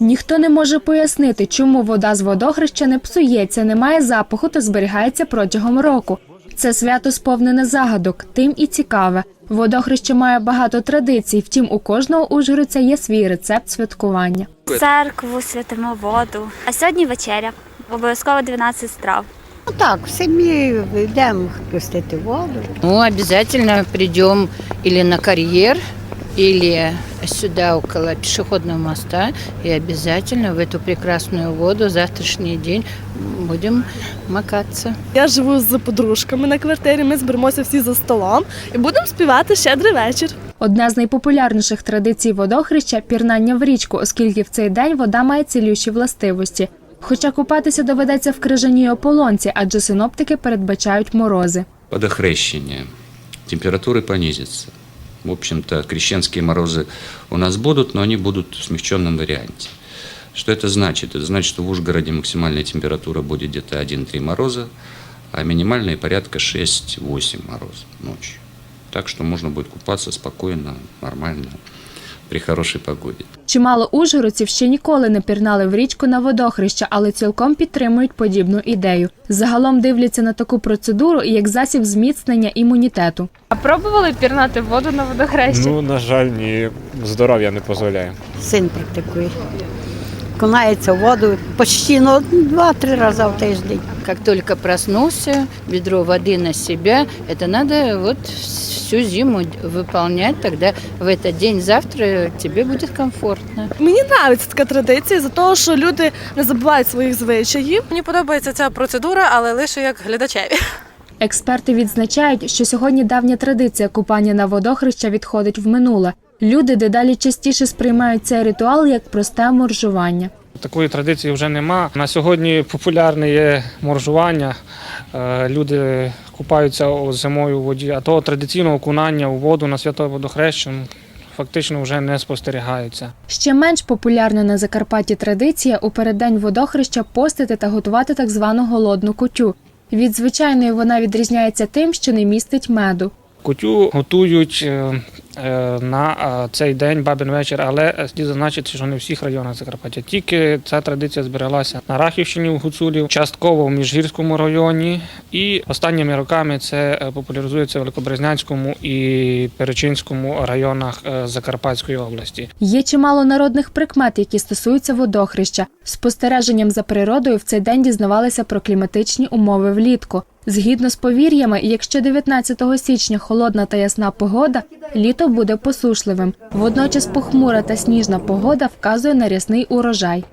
Ніхто не може пояснити, чому вода з водохреща не псується, не має запаху та зберігається протягом року. Це свято сповнене загадок, тим і цікаве. Водохреще має багато традицій, втім у кожного ужгородця є свій рецепт святкування. Церкву, святимо воду. А сьогодні вечеря. Обов'язково 12 страв. Ну так, в сім'ї йдемо пустити воду. Ну, обязательно придем или на карьер, или сюда около пешеходного моста, и обязательно в эту прекрасную воду завтрашний день будем макаться. Я живу з подружками на квартирі. Ми зберемося всі за столом і будемо співати щедрий вечір. Одна з найпопулярніших традицій водохреща пірнання в річку, оскільки в цей день вода має цілющі властивості. Хоча купатися доведеться в крижаній ополонці, адже синоптики передбачають морози. водохрещение. Температуры понизятся. В общем-то, крещенские морозы у нас будут, но они будут в смягченном варианте. Что это значит? Это значит, что в Ужгороде максимальная температура будет где-то 1-3 мороза, а минимальная порядка 6-8 морозов ночью. Так что можно будет купаться спокойно, нормально, при хорошей погоде. Чимало ужгородців ще ніколи не пірнали в річку на водохреща, але цілком підтримують подібну ідею. Загалом дивляться на таку процедуру як засіб зміцнення імунітету. А пробували пірнати воду на водохрещі? Ну, на жаль, ні, здоров'я не дозволяє. Син практикує. Кунається в воду почти ну, два-три рази в тиждень. Как только проснулся, ведро воды на себя, это надо вот всю зиму выполнять, тогда в этот день завтра тебе будет комфортно. Мені подобається така традиція за того, що люди не забувають своїх звичаїв. Мені подобається ця процедура, але лише як глядачеві. Експерти відзначають, що сьогодні давня традиція купання на водохреща відходить в минуле. Люди дедалі частіше сприймають цей ритуал як просте моржування. Такої традиції вже нема. На сьогодні популярне є моржування. Е, Люди купаються зимою у воді, а того традиційного окунання у воду на свято водохреща ну, фактично вже не спостерігаються. Ще менш популярна на Закарпатті традиція у переддень водохреща постити та готувати так звану голодну кутю. Від звичайної вона відрізняється тим, що не містить меду. Кутю готують е, на е, цей день бабин вечір, але е, слід зазначити, що не в всіх районах Закарпаття. Тільки ця традиція збереглася на Рахівщині, в Гуцулі, частково в Міжгірському районі. І останніми роками це е, популяризується в Великобрезнянському і Перечинському районах е, Закарпатської області. Є чимало народних прикмет, які стосуються водохреща. Спостереженням за природою в цей день дізнавалися про кліматичні умови влітку. Згідно з повір'ями, якщо 19 січня холодна та ясна погода, літо буде посушливим. Водночас похмура та сніжна погода вказує на рясний урожай.